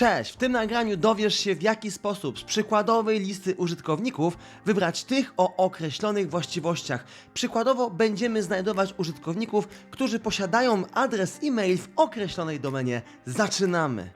Cześć! W tym nagraniu dowiesz się w jaki sposób z przykładowej listy użytkowników wybrać tych o określonych właściwościach. Przykładowo będziemy znajdować użytkowników, którzy posiadają adres e-mail w określonej domenie. Zaczynamy!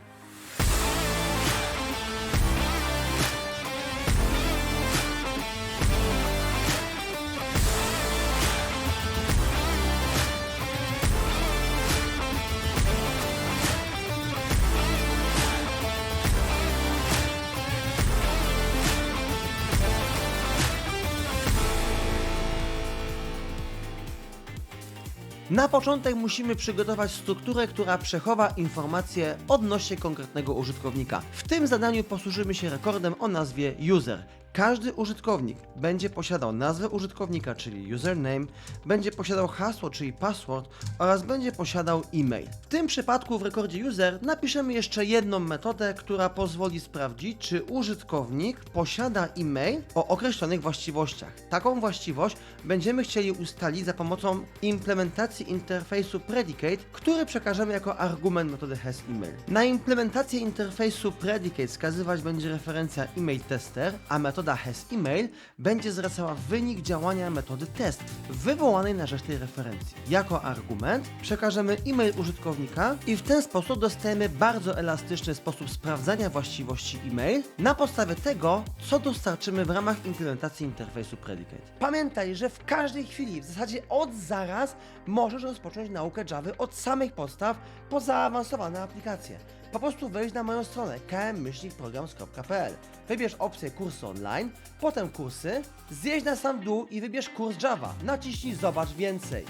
Na początek musimy przygotować strukturę, która przechowa informacje odnośnie konkretnego użytkownika. W tym zadaniu posłużymy się rekordem o nazwie user. Każdy użytkownik będzie posiadał nazwę użytkownika, czyli username, będzie posiadał hasło, czyli password oraz będzie posiadał e-mail. W tym przypadku w rekordzie user napiszemy jeszcze jedną metodę, która pozwoli sprawdzić, czy użytkownik posiada e-mail o określonych właściwościach. Taką właściwość będziemy chcieli ustalić za pomocą implementacji interfejsu predicate, który przekażemy jako argument metody hasEmail. Na implementację interfejsu predicate wskazywać będzie referencja email tester, a metoda hasEmail będzie zwracała wynik działania metody test wywołanej na rzecz tej referencji. Jako argument przekażemy e-mail użytkownika i w ten sposób dostajemy bardzo elastyczny sposób sprawdzania właściwości e-mail na podstawie tego, co dostarczymy w ramach implementacji interfejsu predicate. Pamiętaj, że w każdej chwili, w zasadzie od zaraz, możesz rozpocząć naukę Java od samych podstaw po zaawansowane aplikacje. Po prostu wejdź na moją stronę km-programs.pl Wybierz opcję kursy online, potem kursy, zjeźdź na sam dół i wybierz kurs Java. Naciśnij zobacz więcej.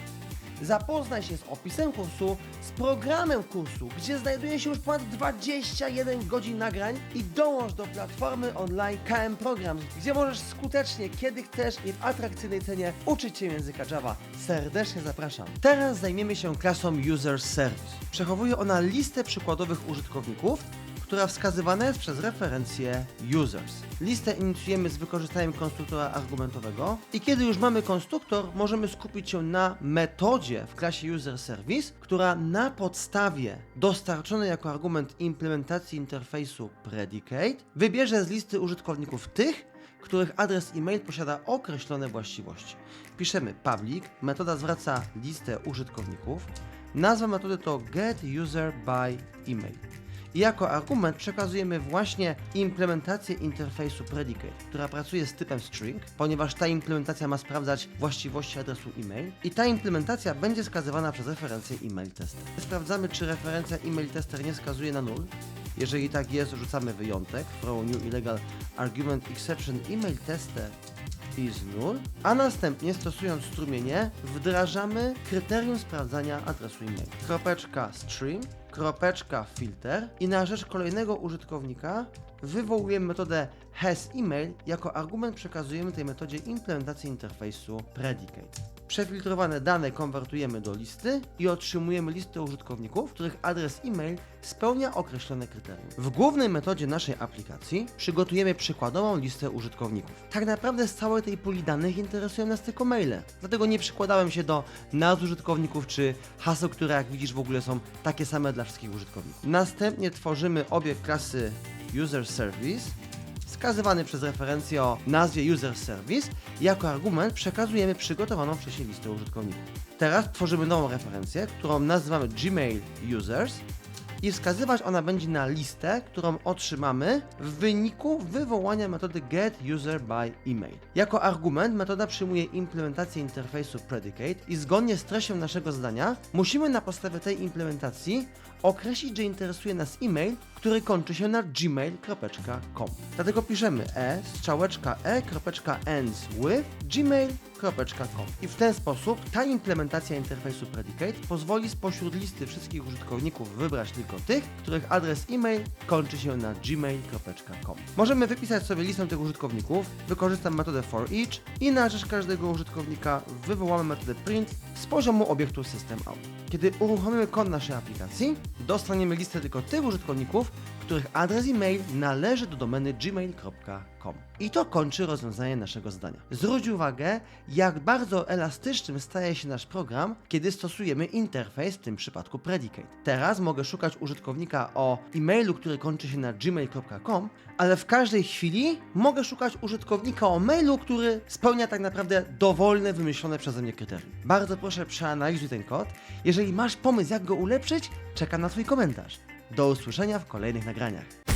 Zapoznaj się z opisem kursu, z programem kursu, gdzie znajduje się już ponad 21 godzin nagrań i dołącz do platformy online KM Programs, gdzie możesz skutecznie, kiedy chcesz i w atrakcyjnej cenie uczyć się języka Java. Serdecznie zapraszam. Teraz zajmiemy się klasą User Service. Przechowuje ona listę przykładowych użytkowników, która wskazywana jest przez referencję users. Listę inicjujemy z wykorzystaniem konstruktora argumentowego i kiedy już mamy konstruktor, możemy skupić się na metodzie w klasie user service, która na podstawie dostarczonej jako argument implementacji interfejsu predicate wybierze z listy użytkowników tych, których adres e-mail posiada określone właściwości. Piszemy public, metoda zwraca listę użytkowników, nazwa metody to getUserByEmail. I jako argument przekazujemy właśnie implementację interfejsu predicate, która pracuje z typem string, ponieważ ta implementacja ma sprawdzać właściwości adresu e-mail i ta implementacja będzie wskazywana przez referencję email tester. Sprawdzamy, czy referencja email tester nie wskazuje na null. Jeżeli tak jest, rzucamy wyjątek, throw new illegal argument exception email tester is null, a następnie stosując strumienie wdrażamy kryterium sprawdzania adresu e-mail. Kropeczka kropeczka filter i na rzecz kolejnego użytkownika wywołujemy metodę hasEmail. Jako argument przekazujemy tej metodzie implementację interfejsu predicate. Przefiltrowane dane konwertujemy do listy i otrzymujemy listę użytkowników, których adres e-mail spełnia określone kryterium. W głównej metodzie naszej aplikacji przygotujemy przykładową listę użytkowników. Tak naprawdę z całej tej puli danych interesują nas tylko maile, dlatego nie przykładałem się do nazw użytkowników czy haseł, które jak widzisz w ogóle są takie same dla wszystkich użytkowników. Następnie tworzymy obiekt klasy user service wskazywany przez referencję o nazwie user service i jako argument przekazujemy przygotowaną wcześniej listę użytkowników. Teraz tworzymy nową referencję, którą nazywamy Gmail users i wskazywać ona będzie na listę, którą otrzymamy w wyniku wywołania metody getUserByEmail. Jako argument metoda przyjmuje implementację interfejsu predicate i zgodnie z treścią naszego zdania musimy na podstawie tej implementacji określić, że interesuje nas e-mail, który kończy się na gmail.com. Dlatego piszemy e strzałeczka e.ends with gmail.com i w ten sposób ta implementacja interfejsu predicate pozwoli spośród listy wszystkich użytkowników wybrać tylko tych, których adres e-mail kończy się na gmail.com. Możemy wypisać sobie listę tych użytkowników, wykorzystam metodę for each i na rzecz każdego użytkownika wywołamy metodę print z poziomu obiektu system out. Kiedy uruchomimy kod naszej aplikacji, dostaniemy listę tylko tych użytkowników, których adres e-mail należy do domeny gmail.com. I to kończy rozwiązanie naszego zadania. Zwróć uwagę, jak bardzo elastycznym staje się nasz program, kiedy stosujemy interfejs, w tym przypadku Predicate. Teraz mogę szukać użytkownika o e-mailu, który kończy się na gmail.com, ale w każdej chwili mogę szukać użytkownika o mailu, który spełnia tak naprawdę dowolne, wymyślone przeze mnie kryterium. Bardzo proszę przeanalizuj ten kod. Jeżeli masz pomysł, jak go ulepszyć, czekam na Twój komentarz. Do usłyszenia w kolejnych nagraniach.